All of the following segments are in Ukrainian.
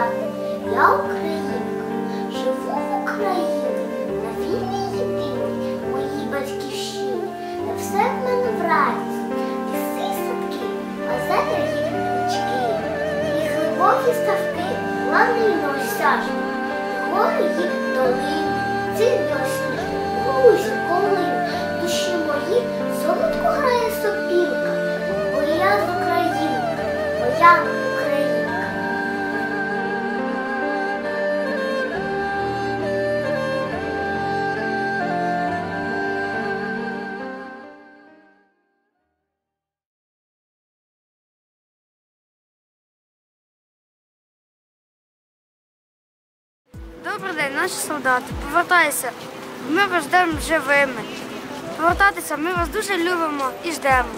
складати. Я українка, живу в Україні, на вільній єдиній моїй батьківщині, де все в мене в радість, ліси, садки, озера їх річки, і глибокі ставки, лани й неосяжні, гори їх долини, циві осніжні, лузі, колини, душі мої солодко грає сопілка, бо я з Українка, бо я наші солдати. Повертайтеся. Ми вас ждемо живими. Повертайтеся, ми вас дуже любимо і ждемо.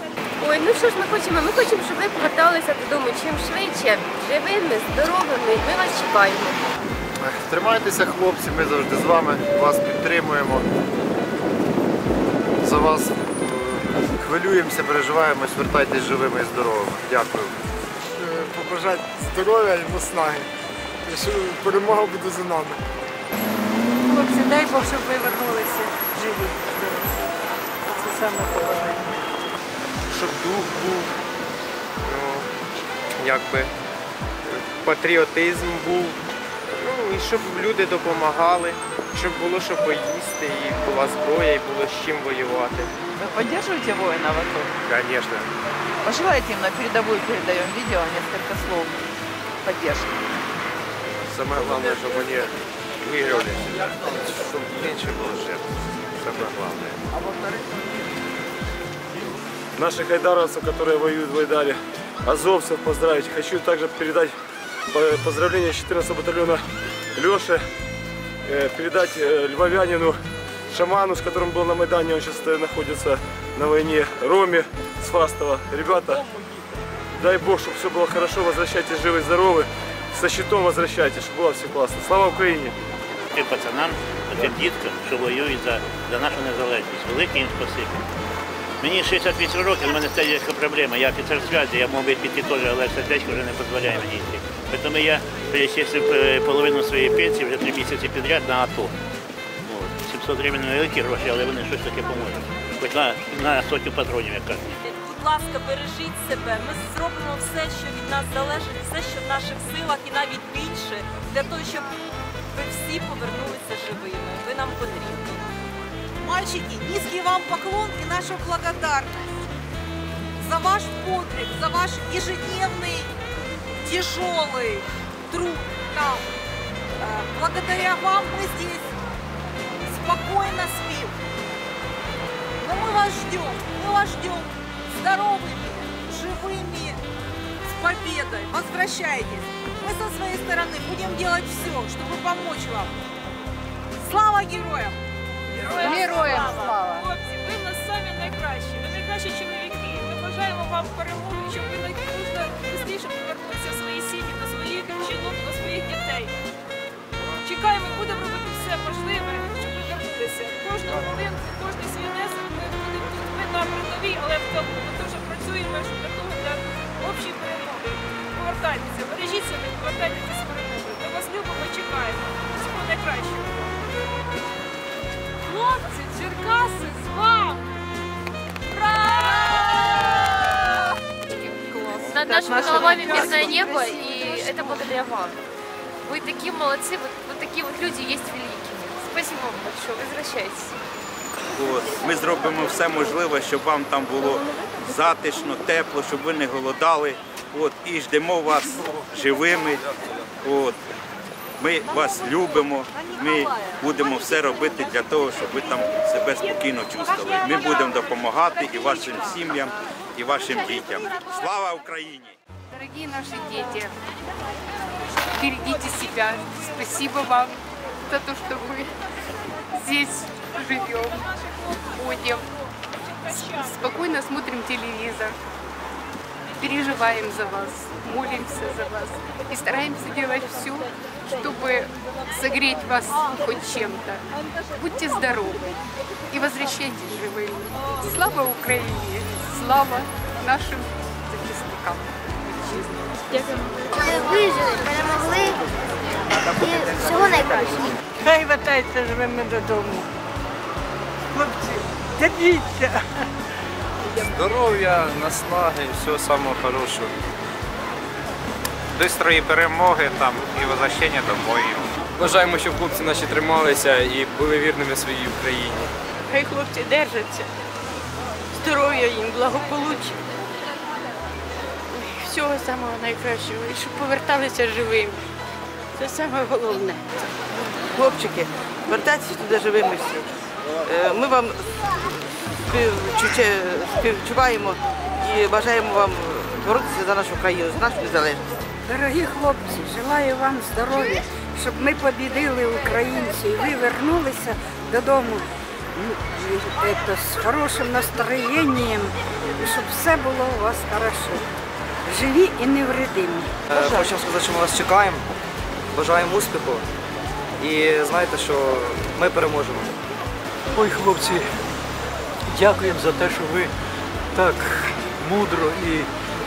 Ой, ну що ж ми хочемо? Ми хочемо, щоб ви поверталися додому чим швидше, живими, здоровими. Ми вас чекаємо. Тримайтеся, хлопці, ми завжди з вами, вас підтримуємо. За вас е, хвилюємося, переживаємось, вертайтесь живими і здоровими. Дякую. Е, побажати здоров'я і наснаги. Перемога буде за нами. Дай Бог, щоб ви вернулися живі. Це саме головне. щоб дух був, ну, якби патріотизм був, ну і щоб люди допомагали, щоб було що поїсти, і була зброя, і було з чим воювати. Вы поддерживаете воинов АТО? Звісно. Пожелайте им на передовую передаем видео, несколько слов поддержки. Саме головне, щоб вони виграли, щоб менше було жертв. Саме головне. наших айдаровцев, которые воюют в Айдаре, азовцев поздравить. Хочу также передать по- поздравления 14 батальона Леше, э, передать э, львовянину, шаману, с которым был на Майдане, он сейчас э, находится на войне, Роме с Фастова. Ребята, дай Бог, чтобы все было хорошо, возвращайтесь живы и здоровы, со щитом возвращайтесь, чтобы было все классно. Слава Украине! Тим пацанам, тим діткам, що воюють за, за нашу незалежність. Велике їм спасибі. Мені 68 років, у мене це є проблема. Я офіцер связи, я мав би піти теж, але сердечко вже не дозволяє мені йти. Тому я перечислив половину своєї пенсії вже три місяці підряд на АТО. От. 700 гривень невеликі гроші, але вони щось таке поможуть. Хоч на, на сотню патронів, як кажуть. Будь ласка, бережіть себе. Ми зробимо все, що від нас залежить, все, що в наших силах, і навіть більше, для того, щоб ви всі повернулися живими. Ви нам потрібні. Мальчики, низкий вам поклон и наша благодарность за ваш подвиг, за ваш ежедневный тяжелый труд там. Э, Благодаря вам мы здесь спокойно спим. Но мы вас ждем, мы вас ждем здоровыми, живыми, с победой. Возвращайтесь. Мы со своей стороны будем делать все, чтобы помочь вам. Слава героям! Героям слава! Хлопці, ви в нас самі найкращі, ви найкращі чоловіки. Ми бажаємо вам перемоги, щоб ви найбільше швидше повернулися в свої сім'ї, до своїх жінок, до своїх дітей. Чекаємо, будемо робити все можливе, щоб ви вернулися. Кожну хвилинку, кожний свій внесок ми будемо тут. Ми на передовій, але в тому ми дуже працюємо щоб для того для общої перемоги. Повертайтеся, бережіть себе, повертайтеся з перемогою. Ми вас любимо, чекаємо. Всього найкращого. Хлопці, Черкаси, з вами! Ура! Над нашими головами мирное небо, и это благодаря вам. Вы такие молодцы, вот, вот такие вот люди есть великие. Спасибо вам большое, возвращайтесь. От. Ми зробимо все можливе, щоб вам там було затишно, тепло, щоб ви не голодали. От. І ждемо вас живими. От. Ми вас любимо, ми будемо все робити для того, щоб ви там себе спокійно чувствували. Ми будемо допомагати і вашим сім'ям, і вашим дітям. Слава Україні! Дорогие наши дети, берегите себя. Спасибо вам за что мы здесь живем, ходим, с- спокойно смотрим телевизор, переживаем за вас, молимся за вас и стараемся делать все, чтобы согреть вас хоть чем-то. Будьте здоровы и возвращайтесь живыми. Слава Украине! Слава нашим захисникам. вітчизни. Ми вижили, перемогли і всього найкращого. Хай вертається живими додому. Хлопці, держіться! Здоров'я, наснаги, всього самого хорошого. Бистрої перемоги там і возвращення домой. Бажаємо, щоб хлопці наші трималися і були вірними своїй Україні. Хай хлопці держаться. Здоров'я їм, благополуччя. Всього самого найкращого. І щоб поверталися живими. Це саме головне. Хлопчики, вертайтеся туди живими всі. Е, Ми вам співчуваємо і бажаємо вам боротися за нашу країну, за нашу незалежність. Дорогі хлопці, желаю вам здоров'я, щоб ми побідили українці і ви вернулися додому ну, з хорошим настроєнням, і щоб все було у вас хорошо. Живі і невредимі. Е, Хочемо сказати, що ми вас чекаємо, бажаємо успіху і знаєте, що ми переможемо. Ой, хлопці, дякуємо за те, що ви так мудро і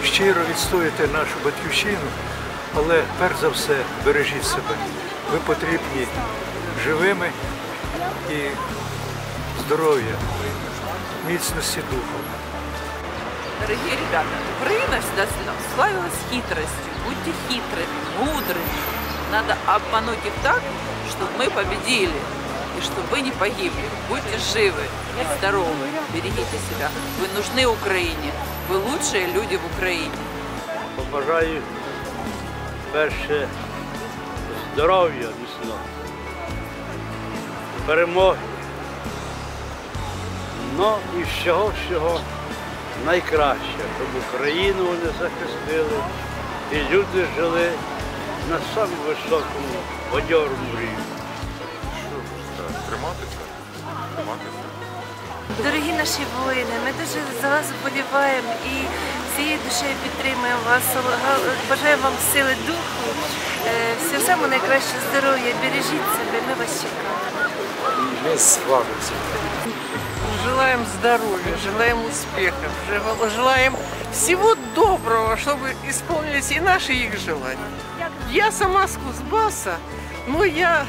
щиро відстоїте нашу батьківщину. Але перш за все бережіть себе. Ви потрібні живими і здоров'я, міцності духу. Дорогие ребята, Украина всегда славилась хитростью. Будьте хитрыми, мудрыми. Надо обмануть их так, чтобы мы победили. И чтобы вы не погибли. Будьте живы и здоровы. Берегите себя. Вы нужны Украине. Вы лучшие люди в Украине. Побажаю перше здоров'я міцно, перемоги. Ну і всього всього найкраще, щоб Україну вони захистили і люди жили на самому високому бадьорому рівні. Триматися. Дорогі наші воїни, ми дуже за вас вболіваємо і всією душею підтримуємо вас. Бажаємо вам сили духу, е, всього самого найкраще здоров'я, бережіть себе, ми вас чекаємо. Ми з вами всі. Желаем здоровья, желаем успехов, жел- желаем всего доброго, чтобы исполнились и наши и их желания. Я сама с Кузбасса, но я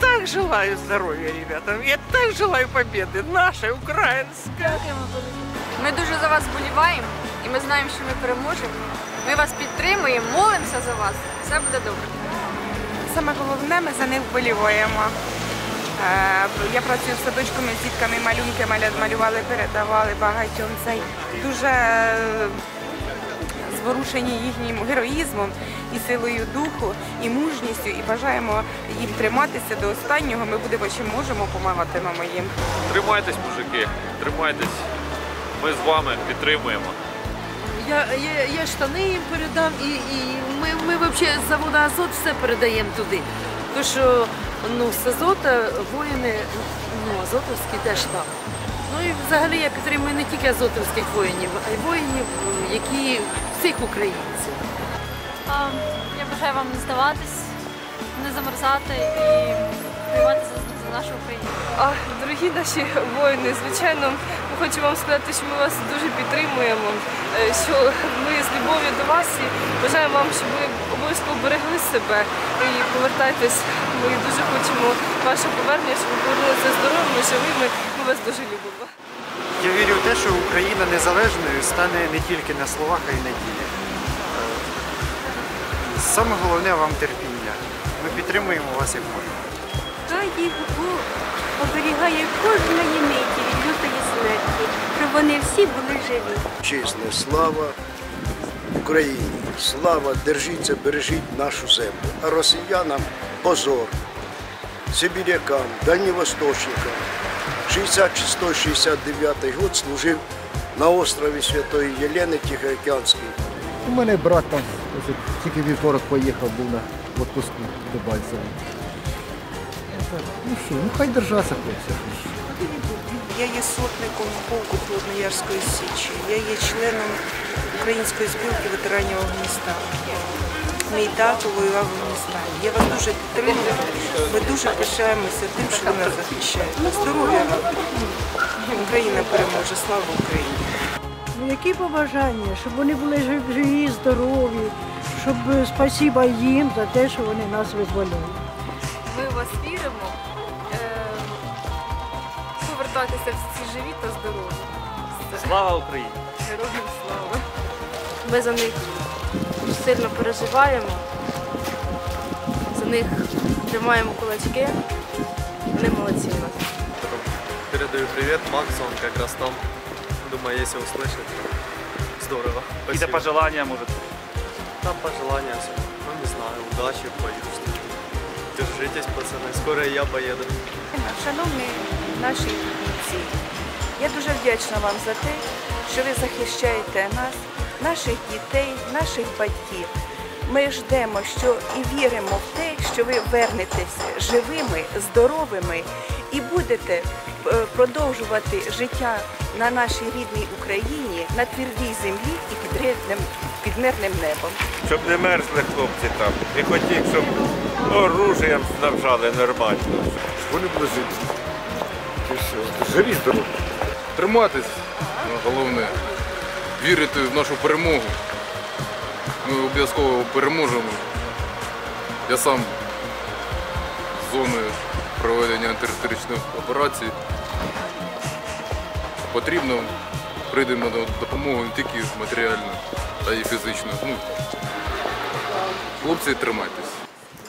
так желаю здоровья ребятам, я так желаю победы нашей, украинской. Ми дуже за вас вболіваємо і ми знаємо, що ми переможемо. Ми вас підтримуємо, молимося за вас. Все буде добре. Саме головне, ми за них вболіваємо. Е, Я працюю в садочку, ми з дітками малюнки малювали, передавали багатьом цей. Дуже зворушені їхнім героїзмом і силою духу, і мужністю, і бажаємо їм триматися до останнього. Ми будемо чим можемо, допомагатимемо їм. Тримайтесь, мужики, тримайтесь. Ми з вами підтримуємо. Я, я, я штани їм передам і, і ми, ми взагалі з заводу Азот все передаємо туди. Тому що ну, з Азота воїни, ну, азотовські теж там. Ну і взагалі я підтримую не тільки азотовських воїнів, а й воїнів, які всіх українців. А, Я бажаю вам не здаватись, не замерзати і воювати за, за нашу Україну. А, дорогі наші воїни, звичайно, ми хочемо вам сказати, що ми вас дуже підтримуємо, е, що ми з любов'ю до вас і бажаємо вам, щоб ви обов'язково берегли себе і повертайтесь. Ми дуже хочемо ваше повернення, щоб ви повернулися здоровими, живими. Ми вас дуже любимо. Я вірю в те, що Україна незалежною стане не тільки на словах, а й на ділі. Саме головне вам терпіння. Ми підтримуємо вас як можемо. Хай їх Бог оберігає кожної миті від лютої смерті, щоб вони всі були живі. Чесне, слава Україні, слава, держіться, бережіть нашу землю. А росіянам позор, сибірякам, дальньовосточникам. 66-69 год служив на острові Святої Єлени Тихоокеанській. У мене брат там тільки вівторок поїхав, був на відпуску до Бальцева. Ну що, ну хай держаться хлопці. Я є сотником полку Холодноярської Січі. Я є членом Української спілки ветеранів Афганістану. Мій тато воював в Афганістані. Я вас дуже підтримую. Ми дуже пишаємося тим, що ви нас захищаєте. Здоров'я вам! Україна переможе! Слава Україні! Ну, Які побажання, щоб вони були жив- живі, здорові, щоб е, спасіба їм за те, що вони нас визволяють. Ми в вас віримо. Е, Повертайтеся всі живі та здорові. Слава Україні! Героям слава. Ми за них сильно переживаємо. За них тримаємо кулачки. Вони молодці у нас. Передаю привет Максу, он как раз там. Думаю, если услышит, здорово. Какие-то пожелания, может? Там пожелания, ну не знаю, удачи, боюсь. Держитесь, пацаны, скоро и я поеду. Шановні наші бійці, я дуже вдячна вам за те, що ви захищаєте нас, наших дітей, наших батьків. Ми ждемо, що і віримо в те, що ви вернетеся живими, здоровими і будете е, продовжувати життя на нашій рідній Україні на твердій землі і під мирним, під мирним небом. Щоб не мерзли хлопці там. І хотів, щоб оружієм снабжали нормально. Вони були живі. Живі, здорові. Триматись, ну, головне, вірити в нашу перемогу. Ми обов'язково переможемо. Я сам з зони проведення антитерористичних операцій. Потрібно, прийдемо на допомогу не тільки матеріально, а й фізично. Ну, хлопці, тримайтесь.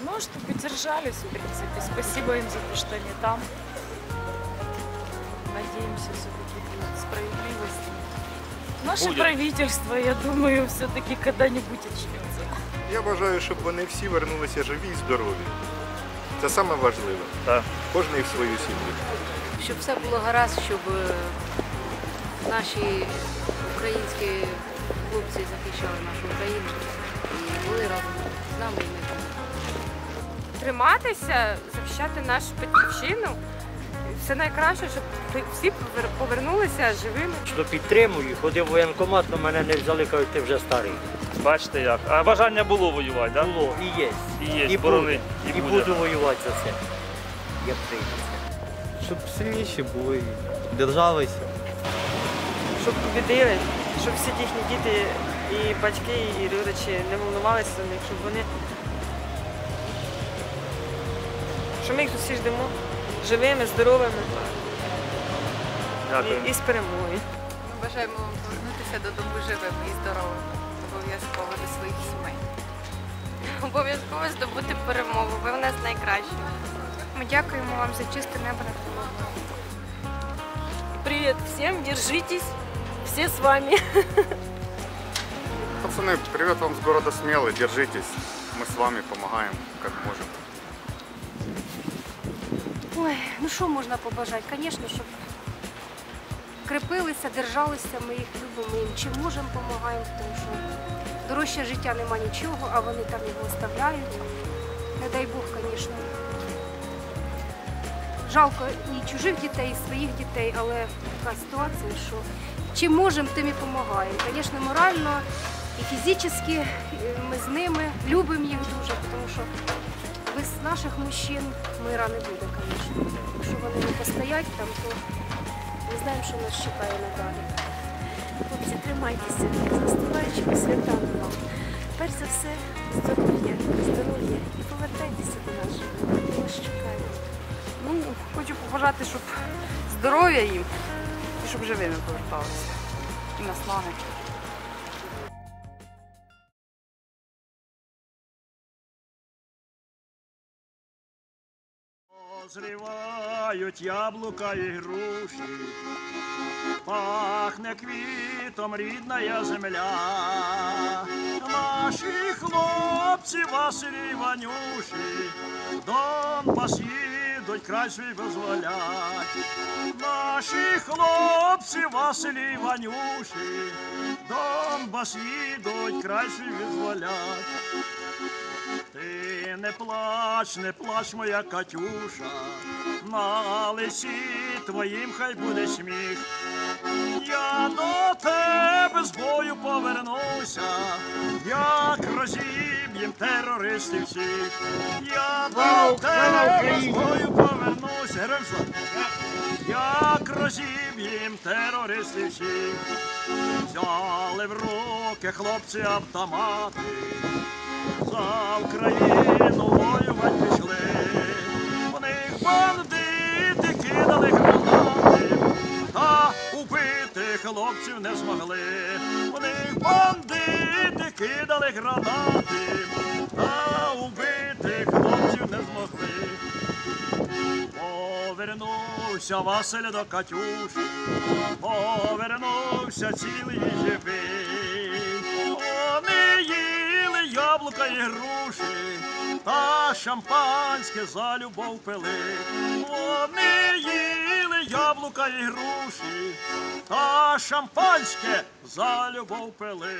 Ну, что поддержались, в принципе. Спасибо им за то, что они там. Надеемся, все-таки будет справедливость. Наше Будет. правительство, я думаю, все-таки когда-нибудь очнется. Я бажаю, щоб вони всі вернулися живі і здорові. Це саме важливе. Так. Кожний в свою сім'ю. Щоб все було гаразд, щоб е, наші українські хлопці захищали нашу Україну і були разом з нами. і ми. Триматися, захищати нашу батьківщину. Все найкраще, щоб всі повернулися живими. Що підтримую, ходив в воєнкомат, але мене не взяли, кажуть, ти вже старий. Бачите як. А бажання було воювати, так? Було, і є. І є, І боронить, буде. і І буде. буду воювати за це. Як прийдеться. Щоб сильніші були, держалися. щоб побідили, щоб всі їхні діти і батьки, і родичі не волнувалися за них, щоб вони. Що ми їх тут всі ждемо живими, здоровими Дякую. і, і з перемогою. Ми бажаємо вам повернутися додому живими і здоровими. Обов'язково до своїх сімей. Обов'язково здобути перемогу. Ви в нас найкращі. Ми дякуємо вам за чисте небо над головою. Привет всем, держитесь, все с вами. Пацаны, привет вам с города Смелый, держитесь. Мы с вами помогаем, как можем. Ой, ну що можна побажати? Звісно, щоб крепилися, держалися, ми їх любимо, їм чим можемо допомагаємо, тому що дорожче життя нема нічого, а вони там його оставляють. Не дай Бог, звісно. Жалко і чужих дітей, і своїх дітей, але така ситуація, що чим можемо, тим і допомагаємо. Звісно, морально і фізично ми з ними любимо їх дуже, тому що без наших мужчин мира не буде, звісно. Якщо вони не постоять там, то не знаємо, що нас чекає надалі. Хлопці, тримайтеся з наступаючими святами вам. Перш за все, здоров'я, здоров'я і повертайтеся до нас. Ми вас чекаємо. Ну, хочу побажати, щоб здоров'я їм і щоб живими поверталися. І наслаги. Зривають яблука і груші, пахне квітом рідна земля. Наші хлопці Василі Ванюші, Донбас їдуть, край свій визволять. Наші хлопці Василі Ванюші, Донбас їдуть, край свій визволять. Ти не плач, не плач, моя Катюша, на лисі твоїм хай буде сміх. Я до тебе з бою повернуся, як розіб'єм терористів всіх. Я до тебе з бою повернуся, Героям слава! як розіб'їм терористів всіх. Взяли в руки хлопці автомати, за Україну воювать пішли. У них бандити кидали гранати, та убити хлопців не змогли. У них бандити кидали гранати, та убити хлопців не змогли. Повернувся Василь до Катюші, повернувся цілий живий. Яблука і груші, та шампанське за любов пили. Вони їли яблука і груші, та шампанське за любов пили.